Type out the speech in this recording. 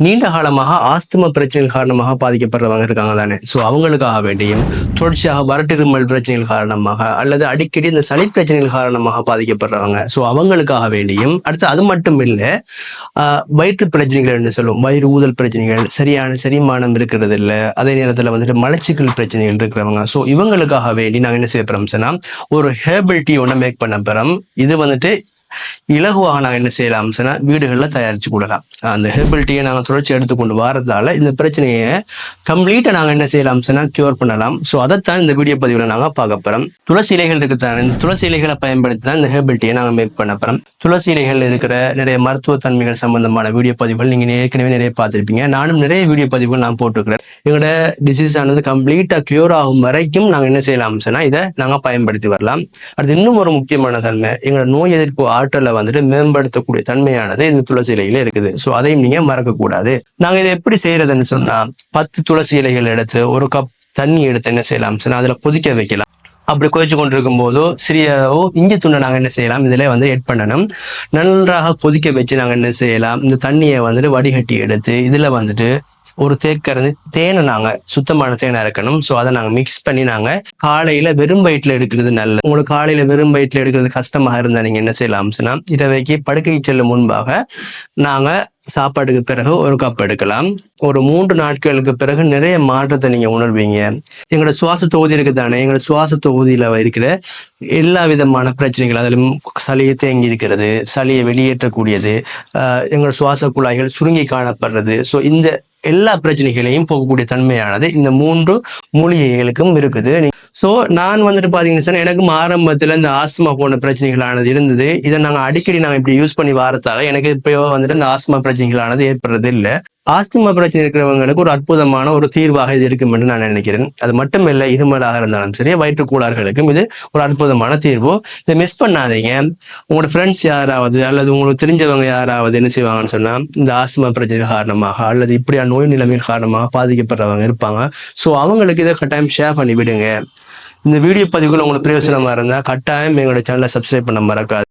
நீண்ட காலமாக ஆஸ்தும பிரச்சனைகள் காரணமாக பாதிக்கப்படுறவங்க இருக்காங்க தானே ஸோ அவங்களுக்காக வேண்டியும் தொடர்ச்சியாக வரட்டிருமல் பிரச்சனைகள் காரணமாக அல்லது அடிக்கடி இந்த சளி பிரச்சனைகள் காரணமாக பாதிக்கப்படுறவங்க. ஸோ அவங்களுக்காக வேண்டியும் அடுத்து அது மட்டும் இல்லை வயிற்று பிரச்சனைகள் என்று சொல்லுவோம் வயிறு ஊதல் பிரச்சனைகள் சரியான செரிமானம் இருக்கிறது இல்லை அதே நேரத்தில் வந்துட்டு மலச்சிக்கல் பிரச்சனைகள் இருக்கிறவங்க. ஸோ இவங்களுக்காக வேண்டி நாங்கள் என்ன செய்ய போகிறோம் ஒரு ஹேபிள் டீ ஒன்று மேக் பண்ண போகிறோம் இது வந்துட்டு இலகுவாக நாங்கள் என்ன செய்யலாம் சொன்னா வீடுகளில் தயாரித்து கொள்ளலாம். அந்த ஹெர்பல் டீயை நாங்கள் தொடர்ச்சி எடுத்துக்கொண்டு வரதால இந்த பிரச்சனையை கம்ப்ளீட்டாக நாங்கள் என்ன செய்யலாம் சொன்னா கியூர் பண்ணலாம். ஸோ அதைத்தான் இந்த வீடியோ பதிவில் நாங்கள் பார்க்க போகிறோம் துளசி இலைகள் இருக்குதானே இந்த துளசி இலைகளை பயன்படுத்தி தான் இந்த ஹெர்பல் டீயை நாங்கள் மேக் பண்ண போகிறோம் துளசி இலைகள் இருக்கிற நிறைய மருத்துவ தன்மைகள் சம்பந்தமான வீடியோ பதிவுகள் நீங்கள் ஏற்கனவே நிறைய பார்த்துருப்பீங்க. நானும் நிறைய வீடியோ பதிவுகள் நான் போட்டிருக்கிறேன். எங்களோட டிசீஸ் ஆனது கம்ப்ளீட்டாக கியூர் ஆகும் வரைக்கும் நாங்கள் என்ன செய்யலாம் சொன்னா இதை நாங்கள் பயன்படுத்தி வரலாம். அடுத்து இன்னும் ஒரு முக்கியமான தன்மை எங்களோட நோய் எதிர்ப்பு ஆற்றலை வந்துட்டு மேம்படுத்தக்கூடிய தன்மையானது இந்த துளசி இலையில இருக்குது. ஸோ அதையும் நீங்க மறக்கக்கூடாது. நாங்கள் நாங்க இதை எப்படி செய்யறதுன்னு சொன்னா பத்து துளசி இலைகள் எடுத்து ஒரு கப் தண்ணி எடுத்து என்ன செய்யலாம் சொன்னா அதுல கொதிக்க வைக்கலாம். அப்படி கொதிச்சு கொண்டிருக்கும் போதோ சிறியோ இஞ்சி துண்டை நாங்கள் என்ன செய்யலாம் இதில் வந்து எட் பண்ணணும். நன்றாக கொதிக்க வச்சு நாங்கள் என்ன செய்யலாம் இந்த தண்ணியை வந்துட்டு வடிகட்டி எடுத்து இதில் வந்துட்டு ஒரு தேக்கறது தேனை நாங்கள் சுத்தமான தேனை இறக்கணும். ஸோ அதை நாங்கள் மிக்ஸ் பண்ணி நாங்கள் காலையில் வெறும் வயிற்றில் எடுக்கிறது நல்லது. உங்களுக்கு காலையில் வெறும் வயிற்றில் எடுக்கிறது கஷ்டமாக இருந்தால் நீங்கள் என்ன செய்யலாம் சொன்னா இரவைக்கு படுக்கை செல்லும் முன்பாக நாங்கள் சாப்பாட்டுக்கு பிறகு ஒரு கப் எடுக்கலாம். ஒரு மூன்று நாட்களுக்கு பிறகு நிறைய மாற்றத்தை நீங்கள் உணர்வீங்க. எங்களோட சுவாச தொகுதி இருக்குதானே எங்களோட சுவாச தொகுதியில் இருக்கிற எல்லா விதமான பிரச்சனைகள் அதிலும் சளியை தேங்கி இருக்கிறது சளியை வெளியேற்றக்கூடியது எங்களோட சுவாச குழாய்கள் சுருங்கி காணப்படுறது. ஸோ இந்த எல்லா பிரச்சனைகளையும் போகக்கூடிய தன்மையானது இந்த மூன்று மூலிகைகளுக்கும் இருக்குது. ஸோ நான் வந்துட்டு பார்த்தீங்கன்னா எனக்கும் ஆரம்பத்தில் இந்த ஆஸ்துமா போன்ற பிரச்சனைகளானது இருந்தது. இதை நாங்கள் அடிக்கடி நாங்கள் இப்படி யூஸ் பண்ணி வாரத்தால் எனக்கு இப்போ வந்துட்டு இந்த ஆஸ்துமா பிரச்சனைகளானது ஏற்படுறது இல்லை ஆஸ்துமா பிரச்சனை இருக்கிறவங்களுக்கு ஒரு அற்புதமான ஒரு தீர்வாக இது இருக்கும் என்று நான் நினைக்கிறேன். அது மட்டும் இல்லை இருமலாக இருந்தாலும் சரி வயிற்றுக்கூடார்களுக்கும் இது ஒரு அற்புதமான தீர்வு. இதை மிஸ் பண்ணாதீங்க. உங்களோட ஃப்ரெண்ட்ஸ் யாராவது அல்லது உங்களுக்கு தெரிஞ்சவங்க யாராவது என்ன செய்வாங்கன்னு சொன்னால் இந்த ஆஸ்துமா பிரச்சனை காரணமாக அல்லது இப்படியான நோய் நிலைமையின் காரணமாக பாதிக்கப்படுறவங்க இருப்பாங்க. ஸோ அவங்களுக்கு இதை கட்டாயம் ஷேர் பண்ணி விடுங்க இந்த வீடியோ பதிவுகள் உங்களுக்கு பிரயோசனமாக இருந்தால் கட்டாயம் எங்களோட சேனலை சப்ஸ்கிரைப் பண்ண மறக்காது